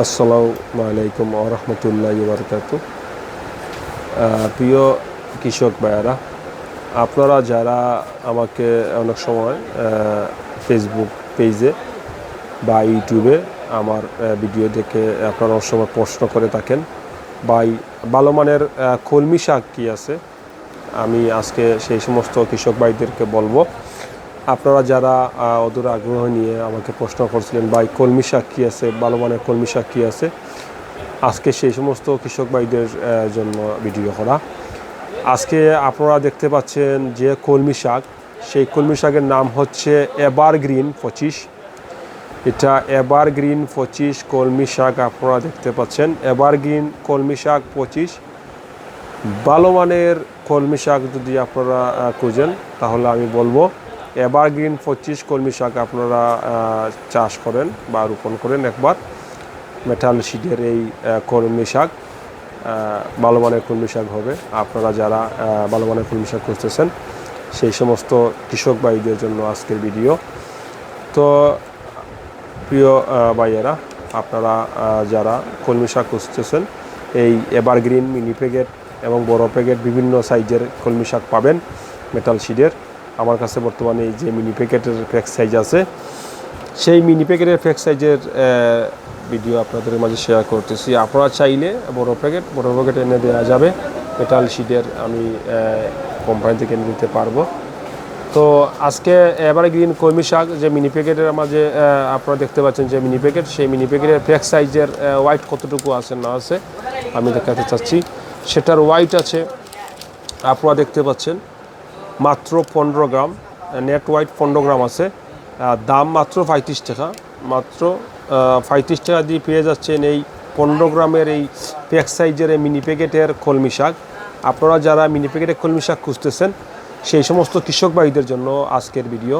আসসালামু আলাইকুম আরহামতুল্লাহ বারকাত প্রিয় কৃষক ভাইয়ারা, আপনারা যারা আমাকে অনেক সময় ফেসবুক পেজে বা ইউটিউবে আমার ভিডিও দেখে আপনারা অনেক সময় প্রশ্ন করে থাকেন বা এই ভালো মানের কলমি শাক কী আছে? আমি আজকে সেই সমস্ত কৃষক ভাইদেরকে বলব আপনারা যারা অদূর আগ্রহ নিয়ে আমাকে প্রশ্ন করছিলেন, ভাই, কলমি শাক কী আছে? ভালো মানের কলমি শাক কী আছে? আজকে সেই সমস্ত কৃষক ভাইদের জন্য ভিডিও করা। আজকে আপনারা দেখতে পাচ্ছেন যে কলমি শাক, সেই কলমি শাকের নাম হচ্ছে এভার গ্রিন পঁচিশ। এটা এভার গ্রিন পঁচিশ কলমি শাক আপনারা দেখতে পাচ্ছেন। এভার গ্রিন কলমি শাক পঁচিশ। ভালো মানের কলমি শাক যদি আপনারা খুঁজেন, তাহলে আমি বলব এভার গ্রিন পঁচিশ কলমি শাক আপনারা চাষ করেন বা রোপণ করেন একবার। মেটাল শিটের এই কলমি শাক ভালো মানের কলমি শাক হবে। আপনারা যারা ভালো মানের কলমি শাক খুঁজতেছেন, সেই সমস্ত কৃষক ভাইদের জন্য আজকের ভিডিও। তো, প্রিয় ভাইয়েরা, আপনারা যারা কলমি শাক খুঁজতেছেন, এই এভারগ্রিন মিনি প্যাকেট এবং বড় প্যাকেট বিভিন্ন সাইজের কলমি শাক পাবেন মেটাল শিডের আমার কাছে বর্তমানে যে মিনি প্যাকেটের প্যাক সাইজ আছে, সেই মিনি প্যাকেটের প্যাক সাইজের ভিডিও আপনাদের মাঝে শেয়ার করতেছি। আপনারা চাইলে বড় প্যাকেট বড় প্যাকেট এনে দেওয়া যাবে। মেটাল শিডের আমি কোম্পানি থেকে এনে দিতে পারব। তো আজকে এবারে গ্রিন কলমি শাক, যে মিনি প্যাকেটের মাঝে আপনারা দেখতে পাচ্ছেন যে মিনি প্যাকেট সেই মিনি প্যাকেটের প্যাক সাইজের হোয়াইট কতটুকু আছে, না আছে, আমি দেখাতে চাচ্ছি। সেটার হোয়াইট আছে, আপনারা দেখতে পাচ্ছেন। মাত্র পনেরো গ্রাম নেট ওয়াইট পনেরো গ্রাম আছে। দাম মাত্র পঁয়ত্রিশ টাকা। মাত্র পঁয়ত্রিশ টাকা দিয়ে পেয়ে যাচ্ছেন এই পনেরো গ্রামের এই প্যাক সাইজের এই মিনি প্যাকেটের কলমি শাক। আপনারা যারা মিনি প্যাকেটের কলমি শাক খুঁজতেছেন, সেই সমস্ত কৃষক জন্য আজকের ভিডিও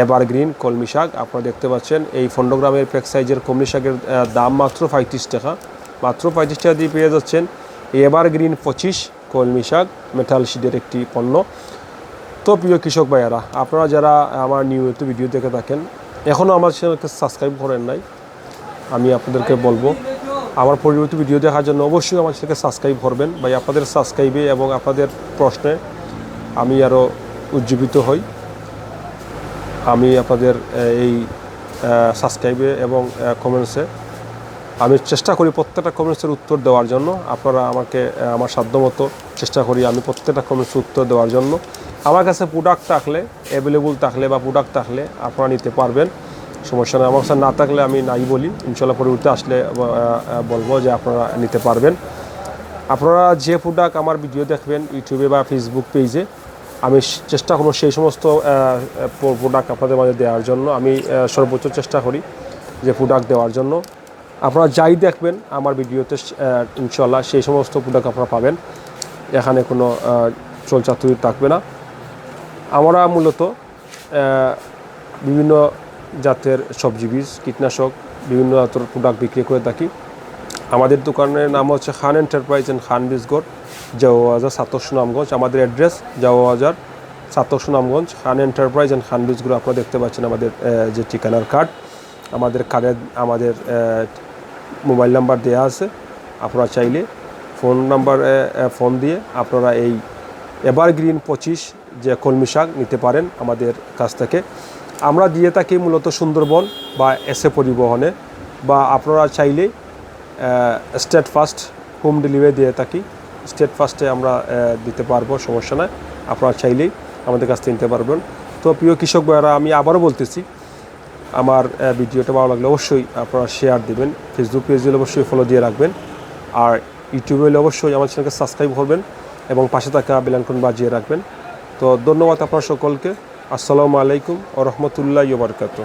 এভার গ্রিন কলমি শাক। আপনারা দেখতে পাচ্ছেন এই পনেরো গ্রামের প্যাক সাইজের কলমি শাকের দাম মাত্র পঁয়ত্রিশ টাকা। মাত্র পঁয়ত্রিশ টাকা দিয়ে পেয়ে যাচ্ছেন এভার গ্রিন পঁচিশ। কলমি শাক মেটাল শিডের একটি পণ্য। তো প্রিয় কৃষক ভাইয়ারা, আপনারা যারা আমার নিয়মিত ভিডিও দেখে থাকেন এখনও আমার চ্যানেলকে সাবস্ক্রাইব করেন নাই, আমি আপনাদেরকে বলব, আমার পরবর্তী ভিডিও দেখার জন্য অবশ্যই আমার চ্যানেলকে সাবস্ক্রাইব করবেন। ভাই, আপনাদের সাবস্ক্রাইবে এবং আপনাদের প্রশ্নে আমি আরও উজ্জীবিত হই। আমি আপনাদের এই সাবস্ক্রাইবে এবং কমেন্টসে আমি চেষ্টা করি প্রত্যেকটা কমেন্টসের উত্তর দেওয়ার জন্য। আপনারা আমাকে আমার সাধ্যমতো চেষ্টা করি আমি প্রত্যেকটা কমেন্টসের উত্তর দেওয়ার জন্য। আমার কাছে প্রোডাক্ট থাকলে অ্যাভেলেবল থাকলে বা প্রোডাক্ট থাকলে আপনারা নিতে পারবেন। সমস্যা নেই। আমার কাছে না থাকলে আমি নাই বলি। ইনশাল্লাহ পরবর্তী আসলে বলব যে আপনারা নিতে পারবেন। আপনারা যে প্রোডাক্ট আমার ভিডিও দেখবেন ইউটিউবে বা ফেসবুক পেজে আমি চেষ্টা করব সেই সমস্ত প্রোডাক্ট আপনাদের মাঝে দেওয়ার জন্য। আমি সর্বোচ্চ চেষ্টা করি যে প্রোডাক্ট দেওয়ার জন্য। আপনারা যাই দেখবেন আমার ভিডিওতে ইনশাল্লাহ সেই সমস্ত প্রোডাক্ট আপনারা পাবেন। এখানে কোনো চলচাতুরি থাকবে না। আমরা মূলত বিভিন্ন জাতের সবজি বীজ, কীটনাশক, বিভিন্ন জাতের প্রোডাক্ট বিক্রি করে থাকি। আমাদের দোকানের নাম হচ্ছে খান এন্টারপ্রাইজ অ্যান্ড খান বীজগড় জাওয়াজার সাতক সুনামগঞ্জ। আমাদের address Jawazar Satak Sunamganj, Khan enterprise and Khan Bijgarh আপনারা দেখতে পাচ্ছেন আমাদের যে ঠিকানার কার্ড আমাদের কার্ডে আমাদের মোবাইল নাম্বার দেওয়া আছে, আপনারা চাইলে ফোন নাম্বার ফোন দিয়ে আপনারা এই এভারগ্রিন পঁচিশ যে কলমি শাক নিতে পারেন আমাদের কাছ থেকে। আমরা দিয়ে থাকি মূলত সুন্দরবন বা এসে পরিবহনে বা আপনারা চাইলেই স্টেট ফার্স্ট হোম ডেলিভারি দিয়ে থাকি। স্টেট ফার্স্টে আমরা দিতে পারব, সমস্যা নয় আপনারা চাইলেই আমাদের কাছ থেকে নিতে পারবেন। তো প্রিয় কৃষক ভাইয়েরা, আমি আবারও বলতেছি আমার ভিডিওটা ভালো লাগলে অবশ্যই আপনারা শেয়ার দেবেন। ফেসবুক পেজে অবশ্যই ফলো দিয়ে রাখবেন। আর ইউটিউবে হলে অবশ্যই আমার চ্যানেলকে সাবস্ক্রাইব করবেন এবং পাশে থাকা বেলাঙ্কন বাজিয়ে রাখবেন। তো ধন্যবাদ আপনার সকলকে। আসসালামু আলাইকুম ও রহমতুল্লাহ বারকাত